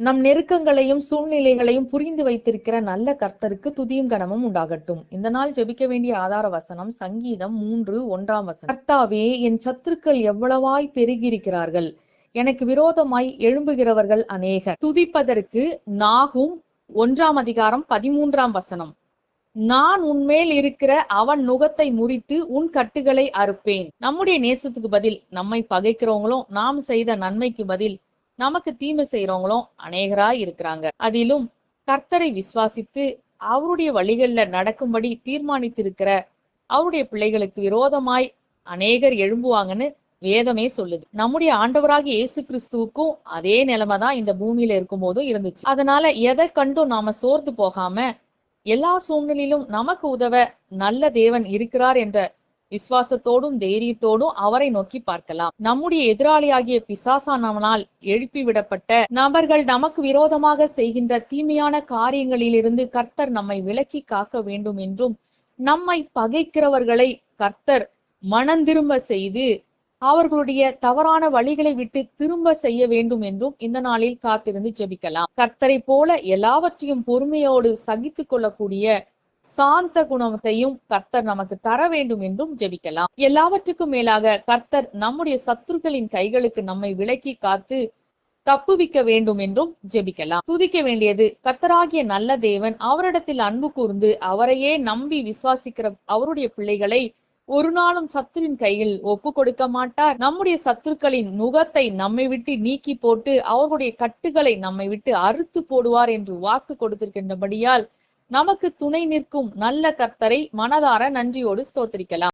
நம் நெருக்கங்களையும் சூழ்நிலைகளையும் புரிந்து வைத்திருக்கிற நல்ல கர்த்தருக்கு துதியும் கனமும் உண்டாகட்டும். இந்த நாள் ஜெபிக்க வேண்டிய ஆதார வசனம் சங்கீதம் மூன்று ஒன்றாம் வசனம். கர்த்தாவே என் சத்துருக்கள் எவ்வளவாய் பெருகியிருக்கிறார்கள். எனக்கு விரோதமாய் எழும்புகிறவர்கள் அநேகர். துதிப்பதற்கு நாகும் ஒன்றாம் அதிகாரம் பதிமூன்றாம் வசனம். நான் உன்மேல் இருக்கிற அவன் நுகத்தை முறித்து உன் கட்டுகளை அறுப்பேன். நம்முடைய நேசத்துக்கு பதில் நம்மை பகைக்கிறவங்களும் நாம் செய்த நன்மைக்கு பதில் நமக்கு தீமை செய்யறவங்களும் அநேகராய் இருக்கிறாங்க. அதிலும் கர்த்தரை விசுவாசித்து அவருடைய வழிகள்ல நடக்கும்படி தீர்மானித்திருக்கிற அவருடைய பிள்ளைகளுக்கு விரோதமாய் அநேகர் எழும்புவாங்கன்னு வேதமே சொல்லுது. நம்முடைய ஆண்டவராக இயேசு கிறிஸ்துவுக்கும் அதே நிலைமை தான் இந்த பூமியில இருக்கும் போதும் இருந்துச்சு. அதனால எதை கண்டும் நாம சோர்ந்து போகாம எல்லா சூழ்நிலையிலும் நமக்கு உதவ நல்ல தேவன் இருக்கிறார் என்ற விசுவாசத்தோடும் தைரியத்தோடும் அவரை நோக்கி பார்க்கலாம். நம்முடைய எதிராளியாகிய பிசாசானவனால் எழுப்பி விடப்பட்ட நபர்கள் நமக்கு விரோதமாக செய்கின்ற தீமையான காரியங்களிலிருந்து கர்த்தர் நம்மை விலக்கி காக்க வேண்டும் என்றும் நம்மை பகைக்கிறவர்களை கர்த்தர் மனந்திரும்ப செய்து அவர்களுடைய தவறான வழிகளை விட்டு திரும்ப செய்ய வேண்டும் என்றும் இந்த நாளில் காத்திருந்து ஜெபிக்கலாம். கர்த்தரை போல எல்லாவற்றையும் பொறுமையோடு சகித்து கொள்ளக்கூடிய சாந்த குணத்தையும் கர்த்தர் நமக்கு தர வேண்டும் என்றும் ஜெபிக்கலாம். எல்லாவற்றுக்கும் மேலாக கர்த்தர் நம்முடைய சத்துருக்களின் கைகளுக்கு நம்மை விலக்கி காத்து தப்புவிக்க வேண்டும் என்றும் ஜெபிக்கலாம். துதிக்க வேண்டியது கத்தராகிய நல்ல தேவன் அவரிடத்தில் அன்பு கூர்ந்து அவரையே நம்பி விசுவாசிக்கிற அவருடைய பிள்ளைகளை ஒரு நாளும் சத்துருவின் கையில் ஒப்பு கொடுக்க மாட்டார். நம்முடைய சத்துருக்களின் நுகத்தை நம்மை விட்டு நீக்கி போட்டு அவர்களுடைய கட்டுகளை நம்மை விட்டு அறுத்து போடுவார் என்று வாக்கு கொடுத்திருக்கின்றபடியால் நமக்கு துணை நிற்கும் நல்ல கர்த்தரை மனதார நன்றியோடு ஸ்தோத்திரிக்கலாம்.